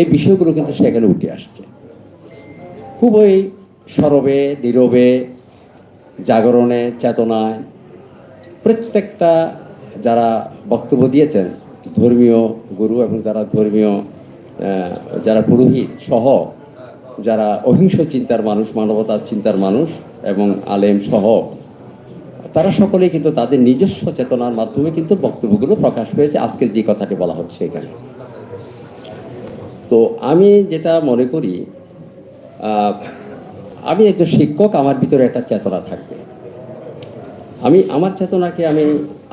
এই বিষয়গুলো কিন্তু সেখানে উঠে আসছে। খুবই সরবে, নীরবে, জাগরণে, চেতনায় প্রত্যেকটা যারা বক্তব্য দিয়েছেন, ধর্মীয় গুরু এবং যারা ধর্মীয় যারা পুরোহিত সহ যারা অহিংস চিন্তার মানুষ, মানবতার চিন্তার মানুষ এবং আলেম সহ, তারা সকলেই কিন্তু তাদের নিজস্ব চেতনার মাধ্যমে কিন্তু বক্তব্যগুলো প্রকাশ পেয়েছে। আজকের যে কথাটি বলা হচ্ছে এখানে। তো আমি যেটা মনে করি আমি একজন শিক্ষক, আমার ভিতরে একটা চেতনা থাকবে। আমি, আমার চেতনাকে আমি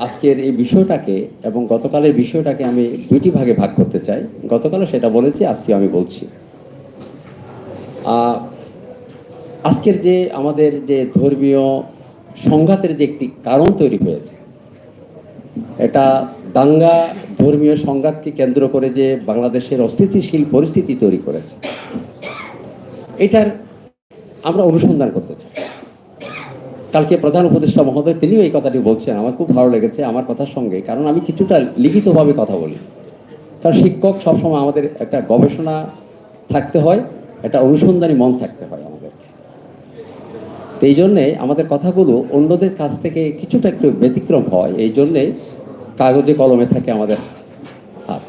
আজকের এই বিষয়টাকে এবং গতকালের বিষয়টাকে আমি দুইটি ভাগে ভাগ করতে চাই। গতকালও সেটা বলেছি আজকে আমি বলছি। আজকের যে আমাদের যে ধর্মীয় সংঘাতের যে একটি কারণ তৈরি হয়েছে, এটা দাঙ্গা ধর্মীয় সংঘাতকে কেন্দ্র করে যে বাংলাদেশের অস্থিতিশীল পরিস্থিতি তৈরি করেছে, এটার আমরা অনুসন্ধান করতে চাই। কালকে প্রধান উপদেষ্টা মহোদয় তিনিও এই কথাটি বলছেন, আমার খুব ভালো লেগেছে আমার কথার সঙ্গে, কারণ আমি কিছুটা লিখিতভাবে কথা বলি। কারণ শিক্ষক সবসময় আমাদের একটা গবেষণা থাকতে হয়, একটা অনুসন্ধানী মন থাকতে হয় আমাদের। তো এই জন্যে আমাদের কথাগুলো অন্যদের কাছ থেকে কিছুটা একটু ব্যতিক্রম হয়, এই জন্যে কাগজে কলমে থাকে আমাদের হাত।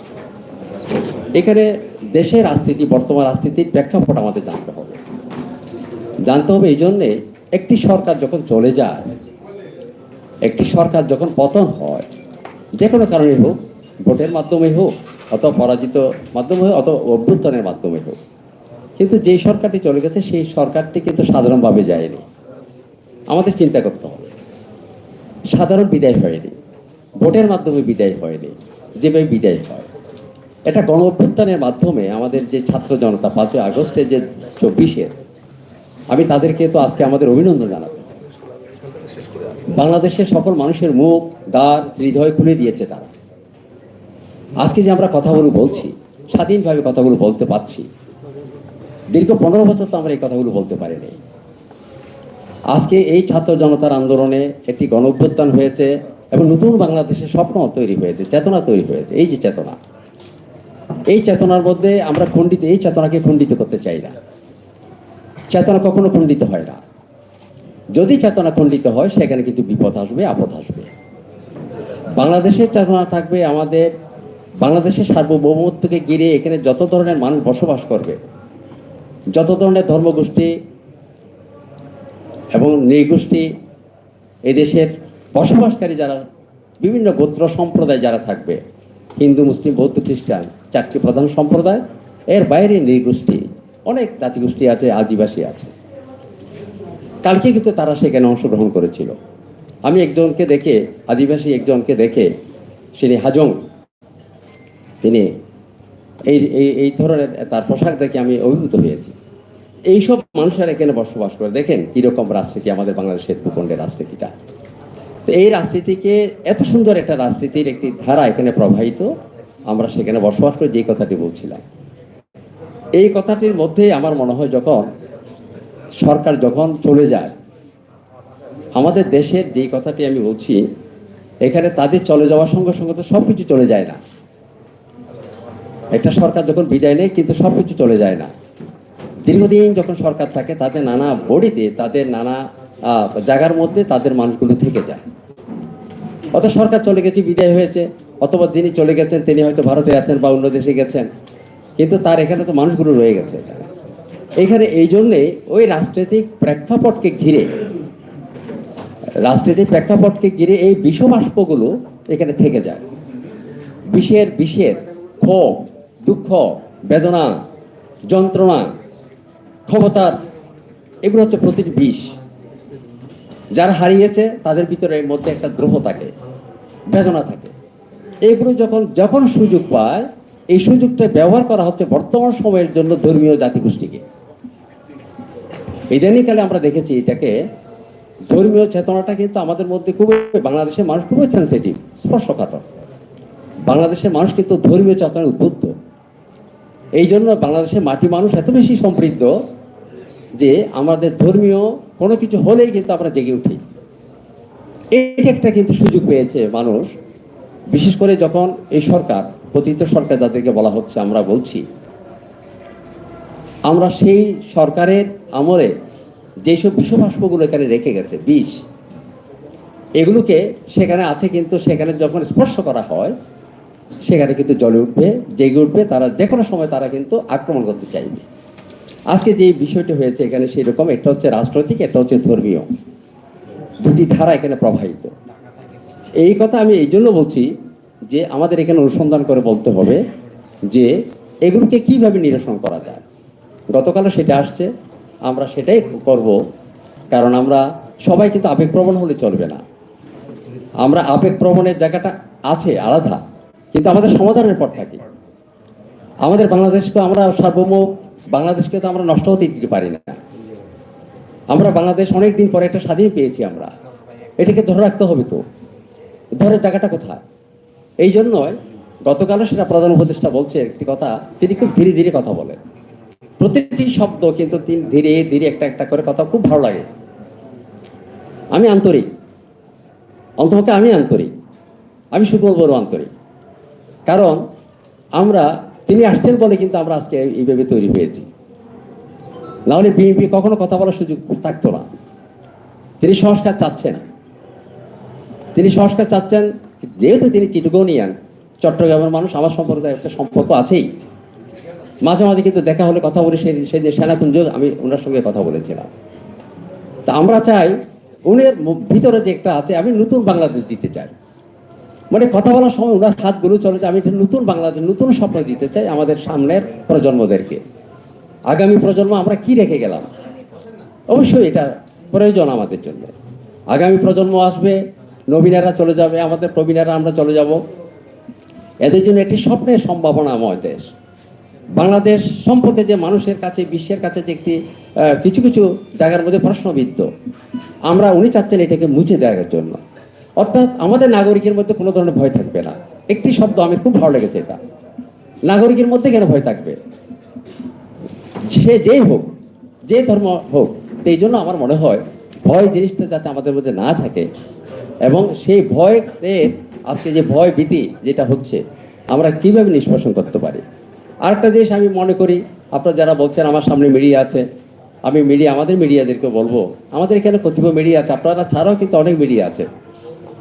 এখানে দেশের রাজনীতি, বর্তমান রাজনীতির প্রেক্ষাপট আমাদের জানতে হবে। জানতে হবে এই জন্যে একটি সরকার যখন চলে যায়, একটি সরকার যখন পতন হয়, যে কোনো কারণে হোক, ভোটের মাধ্যমে হোক, অথবা পরাজিত মাধ্যমে হোক, অথবা অভ্যুত্থানের মাধ্যমে হোক, কিন্তু যেই সরকারটি চলে গেছে, সেই সরকারটি কিন্তু সাধারণভাবে যায়নি। আমাদের চিন্তা করতে হবে। সাধারণ বিদায় হয়নি। ভোটের মাধ্যমে বিদায় হয়নি, যেভাবে বিদায় হয়। এটা গণ অভ্যুত্থানের মাধ্যমে আমাদের যে ছাত্র জনতা, পাঁচই আগস্টে যে চব্বিশের আমি তাদেরকে তো আজকে আমাদের অভিনন্দন জানাব। বাংলাদেশের সকল মানুষের মুখ, দ্বার, হৃদয় খুলে দিয়েছে তারা। আজকে যে আমরা কথাগুলো বলছি, স্বাধীনভাবে কথাগুলো বলতে পারছি, দীর্ঘ পনেরো বছর তো আমরা এই কথাগুলো বলতে পারিনি। আজকে এই ছাত্র জনতার আন্দোলনে একটি গণ হয়েছে এবং নতুন বাংলাদেশের স্বপ্ন তৈরি হয়েছে, চেতনা তৈরি হয়েছে, এই যে চেতনা। এই চেতনার মধ্যে আমরা খণ্ডিত, এই চেতনাকে খণ্ডিত করতে চাই না। চেতনা কখনো খণ্ডিত হয় না। যদি চেতনা খণ্ডিত হয়, সেখানে কিন্তু বিপদ আসবে, আপদ আসবে। বাংলাদেশের চেতনা থাকবে আমাদের, বাংলাদেশের সার্বভৌমত্বকে ঘিরে এখানে যত ধরনের মানুষ বসবাস করবে, যত ধরনের ধর্মগোষ্ঠী এবং নৃগোষ্ঠী এদেশের বসবাসকারী যারা, বিভিন্ন গোত্র সম্প্রদায় যারা থাকবে, হিন্দু, মুসলিম, বৌদ্ধ, খ্রিস্টান, চারটি প্রধান সম্প্রদায়, এর বাইরে নৃগোষ্ঠী অনেক জাতিগোষ্ঠী আছে, আদিবাসী আছে। কালকে কিন্তু তারা সেখানে অংশগ্রহণ করেছিল। আমি একজনকে দেখে, আদিবাসী একজনকে দেখে তিনি হাজং, তিনি এই এই এই ধরনের তার পোশাক দেখে আমি অভিভূত হয়েছি। এইসব মানুষের এখানে বসবাস করে। দেখেন কীরকম রাজনীতি আমাদের বাংলাদেশের ভূখণ্ডের রাজনীতিটা। তো এই রাজনীতিকে এত সুন্দর একটা রাজনীতির একটি ধারা এখানে প্রবাহিত, আমরা সেখানে বসবাস করে যে কথাটি বলছিলাম। এই কথাটির মধ্যে আমার মনে হয় যখন সরকার যখন চলে যায়, আমাদের দেশের যে কথাটি আমি বলছি, এখানে তাদের চলে যাওয়ার সঙ্গে সঙ্গে তো সব কিছু চলে যায় না। একটা সরকার যখন বিদায় নেয়, কিন্তু সব কিছু চলে যায় না। দীর্ঘদিন যখন সরকার থাকে, তাদের নানা বডিতে, তাদের নানা জায়গার মধ্যে তাদের মানুষগুলো থেকে যায়। অত সরকার চলে গেছে, বিদায় হয়েছে, অথবা যিনি চলে গেছেন, তিনি হয়তো ভারতে আছেন বা অন্য দেশে গেছেন। কিন্তু তার এখানে তো মানুষগুলো রয়ে গেছে। এখানে এই জন্যে ওই রাজনৈতিক প্রেক্ষাপটকে ঘিরে, রাজনৈতিক প্রেক্ষাপটকে ঘিরে এই বিষবাষ্পগুলো এখানে থেকে যায়। বিষের বিষের ক্ষোভ, দুঃখ, বেদনা, যন্ত্রণা, ক্ষমতার, এগুলো হচ্ছে প্রতিটি বিষ। যারা হারিয়েছে, তাদের ভিতরে এর মধ্যে একটা দ্রোহ থাকে, বেদনা থাকে। এগুলো যখন যখন সুযোগ পায়, এই সুযোগটা ব্যবহার করা হচ্ছে বর্তমান সময়ের জন্য ধর্মীয় জাতিগোষ্ঠীকে। ইদানিকালে আমরা দেখেছি এটাকে, ধর্মীয় চেতনাটা কিন্তু আমাদের মধ্যে খুবই, বাংলাদেশের মানুষ খুবই সেন্সিটিভ স্পর্শকাতর। বাংলাদেশের মানুষ কিন্তু ধর্মীয় চেতনায় উদ্বুদ্ধ। এই জন্য বাংলাদেশের মাটি মানুষ এত বেশি সমৃদ্ধ যে আমাদের ধর্মীয় কোনো কিছু হলেই কিন্তু আমরা জেগে উঠি। এই একটা কিন্তু সুযোগ পেয়েছে মানুষ, বিশেষ করে যখন এই সরকার পতিত সরকার যাদেরকে বলা হচ্ছে, আমরা বলছি। আমরা সেই সরকারের আমলে যেসব বিষবাষ্পগুলো এখানে রেখে গেছে, বিষ, এগুলোকে সেখানে আছে কিন্তু সেখানে যখন স্পর্শ করা হয়, সেখানে কিন্তু জলে উঠবে, জেগে উঠবে, তারা যে কোনো সময় তারা কিন্তু আক্রমণ করতে চাইবে। আজকে যে বিষয়টি হয়েছে এখানে সেই রকম একটা হচ্ছে রাজনৈতিক একটা হচ্ছে ধর্মীয়। দুটি ধারা এখানে প্রবাহিত। এই কথা আমি এই জন্য বলছি যে আমাদের এখানে অনুসন্ধান করে বলতে হবে যে এগুলোকে কীভাবে নিরসন করা যায়। গতকালও সেটা আসছে, আমরা সেটাই করব, কারণ আমরা সবাই কিন্তু আবেগপ্রবণ হলে চলবে না। আমরা আবেগপ্রবণের জায়গাটা আছে, আলাদা, কিন্তু আমাদের সমাধানের পর থাকি আমাদের বাংলাদেশকে আমরা সার্বভৌম, বাংলাদেশকে তো আমরা নষ্ট হতে দিতে পারি না। আমরা বাংলাদেশ অনেক দিন পরে একটা স্বাধীন পেয়েছি আমরা। এটাকে ধরে রাখতে হবে তো। ধরে জায়গাটা কোথায়? এই জন্যই গতকালও সেটা প্রধান উপদেষ্টা বলছে একটি কথা, তিনি খুব ধীরে ধীরে কথা বলেন। প্রতিটি শব্দ কিন্তু তিনি ধীরে ধীরে একটা একটা করে কথা খুব ভালো লাগে। আমি আন্তরিক। অন্তপক্ষে আমি আন্তরিক। আমি সুকল বড় আন্তরিক। কারণ আমরা তিনি আসতেন বলে কিন্তু আমরা আজকে এইভাবে তৈরি হয়েছি। না নাহলে বিএনপি কখনো কথা বলার সুযোগ থাকতো না। তিনি সংস্কার চাচ্ছেন। তিনি সংস্কার চাচ্ছেন, যেহেতু তিনি চিটগোনিয়ান, চট্টগ্রামের মানুষ, আমার সম্পর্কে একটা সম্পর্ক আছেই। মাঝে মাঝে কিন্তু দেখা হলে কথা বলি সেই সেই যে সেনাকুঞ্জ, আমি ওনার সঙ্গে কথা বলেছিলাম। তা আমরা চাই উনের ভিতরে যে একটা আছে, আমি নতুন বাংলাদেশ দিতে চাই। মানে কথা বলার সময় ওনার হাতগুলো চলে যে আমি একটা নতুন বাংলাদেশ, নতুন স্বপ্ন দিতে চাই আমাদের সামনের প্রজন্মদেরকে। আগামী প্রজন্ম আমরা কি রেখে গেলাম? অবশ্যই এটা প্রয়োজন আমাদের জন্য। আগামী প্রজন্ম আসবে, নবীনেরা চলে যাবে, আমাদের প্রবীণেরা আমরা চলে যাব। এদের জন্য একটি স্বপ্নের সম্ভাবনাময় দেশ। বাংলাদেশ সম্পর্কে যে মানুষের কাছে, বিশ্বের কাছে যে একটি কিছু কিছু জায়গার মধ্যে প্রশ্নবিদ্ধ, আমরা উনি চাচ্ছেন এটাকে মুছে দেওয়ার জন্য। অর্থাৎ আমাদের নাগরিকের মধ্যে কোনো ধরনের ভয় থাকবে না। একটি শব্দ আমি খুব ভালো লেগেছে এটা। নাগরিকের মধ্যে কেন ভয় থাকবে? সে যেই হোক, যে ধর্ম হোক, সেই জন্য আমার মনে হয় ভয় জিনিসটা যাতে আমাদের মধ্যে না থাকে এবং সেই ভয়ের আজকে যে ভয় ভীতি যেটা হচ্ছে, আমরা কীভাবে নিষ্কাশন করতে পারি? আরেকটা জিনিস আমি মনে করি, আপনারা যারা বলছেন আমার সামনে মিডিয়া আছে, আমি মিডিয়া, আমাদের মিডিয়াদেরকে বলব, আমাদের এখানে কতিপয় মিডিয়া আছে, আপনারা ছাড়াও কিন্তু অনেক মিডিয়া আছে।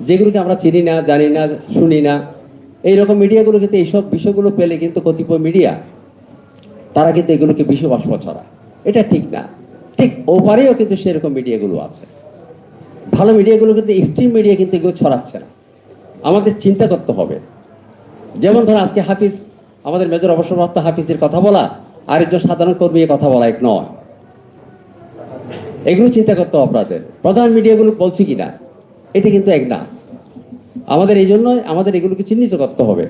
যেগুলোকে আমরা চিনি না, জানি না, শুনি না, এইরকম মিডিয়াগুলো কিন্তু এইসব বিষয়গুলো পেলে কিন্তু কতিপয় মিডিয়া, তারা কিন্তু এগুলোকে বিশ্ববাষ্প ছড়া এটা ঠিক না। ঠিক ওপারেও কিন্তু সেরকম মিডিয়াগুলো আছে। ভালো মিডিয়াগুলো কিন্তু এক্সট্রিম মিডিয়া কিন্তু এগুলো ছড়াচ্ছে না। আমাদের চিন্তা করতে হবে। যেমন ধর আজকে হাফিজ, আমাদের মেজর অবসরপ্রাপ্ত হাফিজের কথা বলা আর একজন সাধারণ কর্মী কথা বলা এক নয়। এগুলো চিন্তা করতে আপনাদের। প্রধান মিডিয়াগুলো বলছে কিনা? কিন্তু এক না আমাদের এই জন্য আমাদের এগুলোকে চিহ্নিত করতে হবে।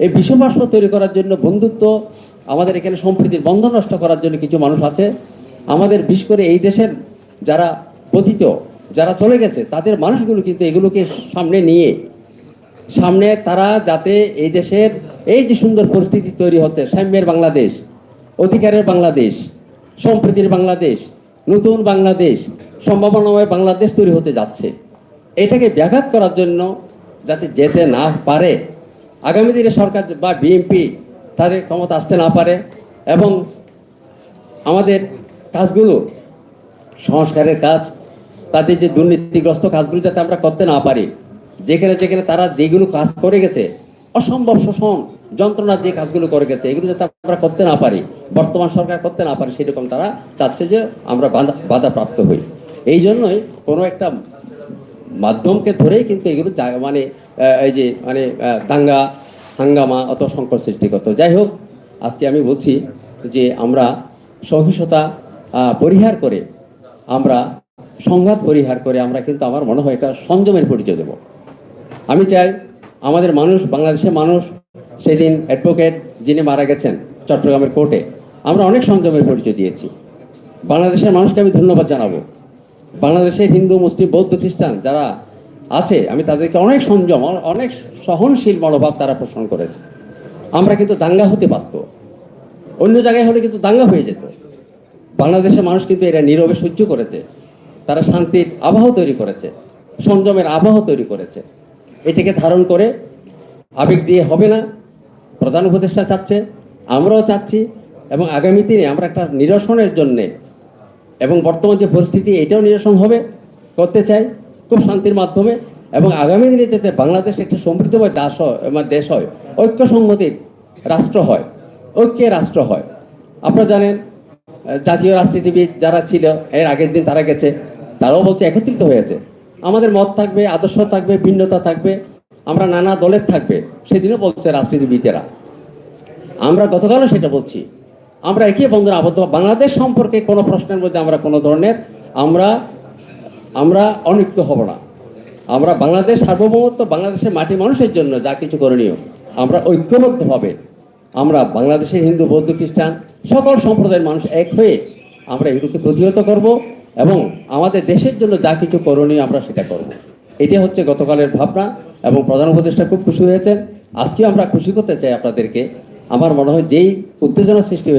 এই বিশ্ববাষ্প তৈরি করার জন্য বন্ধুত্ব, আমাদের এখানে সম্প্রীতির বন্ধন নষ্ট করার জন্য কিছু মানুষ আছে। আমাদের বিশেষ করে এই দেশের যারা পতিত, যারা চলে গেছে, তাদের মানুষগুলো কিন্তু এগুলোকে সামনে নিয়ে, সামনে তারা যাতে এই দেশের এই যে সুন্দর পরিস্থিতি তৈরি হচ্ছে, সাম্যের বাংলাদেশ, অধিকারের বাংলাদেশ, সম্প্রীতির বাংলাদেশ, নতুন বাংলাদেশ, সম্ভাবনাময় বাংলাদেশ তৈরি হতে যাচ্ছে। এটাকে ব্যাঘাত করার জন্য যাতে যেতে না পারে, আগামী দিনে সরকার বা বিএনপি তাদের ক্ষমতা আসতে না পারে এবং আমাদের কাজগুলো, সংস্কারের কাজ তাদের যে দুর্নীতিগ্রস্ত কাজগুলো যাতে আমরা করতে না পারি, যেখানে যেখানে তারা যেগুলো কাজ করে গেছে, অসম্ভব শোষণ যন্ত্রণার যে কাজগুলো করে গেছে, এগুলো যাতে আমরা করতে না পারি, বর্তমান সরকার করতে না পারে, সেরকম তারা চাচ্ছে যে আমরা বাধা, বাধাপ্রাপ্ত হই। এই জন্যই কোনো একটা মাধ্যমকে ধরেই কিন্তু এগুলো মানে এই যে মানে দাঙ্গা, হাঙ্গামা অত সংকট সৃষ্টি করতো। যাই হোক, আজকে আমি বলছি যে আমরা সহিংসতা পরিহার করে, আমরা সংঘাত পরিহার করে আমরা কিন্তু আমার মনে হয় এটা সংযমের পরিচয় দেব। আমি চাই আমাদের মানুষ, বাংলাদেশের মানুষ, সেদিন অ্যাডভোকেট যিনি মারা গেছেন চট্টগ্রামের কোর্টে, আমরা অনেক সংযমের পরিচয় দিয়েছি। বাংলাদেশের মানুষকে আমি ধন্যবাদ জানাব। বাংলাদেশের হিন্দু, মুসলিম, বৌদ্ধ খ্রিস্টান যারা আছে, আমি তাদেরকে অনেক সংযম অনেক সহনশীল মনোভাব তারা পোষণ করেছে। আমরা কিন্তু দাঙ্গা হতে পারত অন্য জায়গায় হলে কিন্তু দাঙ্গা হয়ে যেত। বাংলাদেশের মানুষ কিন্তু এরা নীরবে সহ্য করেছে। তারা শান্তির আবহ তৈরি করেছে, সংযমের আবহ তৈরি করেছে। এটাকে ধারণ করে আবেগ দিয়ে হবে না। প্রধান উপদেষ্টা চাচ্ছে, আমরাও চাচ্ছি, এবং আগামী দিনে আমরা একটা নিরসনের জন্যে এবং বর্তমান যে পরিস্থিতি, এটাও নিরসন হবে, করতে চাই, খুব শান্তির মাধ্যমে। এবং আগামী দিনে যাতে বাংলাদেশ একটা সমৃদ্ধময় দাস হয় মানে দেশ হয় ঐক্য সংহতির রাষ্ট্র হয়, ঐক্যের রাষ্ট্র হয়। আপনারা জানেন জাতীয় রাজনীতিবিদ যারা ছিল, এর আগের দিন তারা গেছে, তারাও বলছে একত্রিত হয়েছে আমাদের মত থাকবে, আদর্শ থাকবে, ভিন্নতা থাকবে, আমরা নানা দলের থাকবে, সেদিনও বলছে রাজনীতিবিদেরা। আমরা গতকালও সেটা বলছি। আমরা একই বন্ধুরা আবদ্ধ। বাংলাদেশ সম্পর্কে কোনো প্রশ্নের মধ্যে আমরা কোনো ধরনের আমরা আমরা অনিক্ত হব না। আমরা বাংলাদেশ সার্বভৌমত্ব, বাংলাদেশের মাটি মানুষের জন্য যা কিছু করণীয়, আমরা ঐক্যবদ্ধভাবে আমরা বাংলাদেশের হিন্দু, বৌদ্ধ, খ্রিস্টান সকল সম্প্রদায়ের মানুষ এক হয়ে আমরা এগুলোকে প্রতিহত করব এবং আমাদের দেশের জন্য যা কিছু করণীয় আমরা সেটা করব। এটা হচ্ছে গতকালের ভাবনা এবং প্রধান উপদেষ্টা খুব খুশি হয়েছেন। আজকে আমরা খুশি করতে চাই আপনাদেরকে। আমার মনে হয় যেই উত্তেজনা সৃষ্টি হয়েছে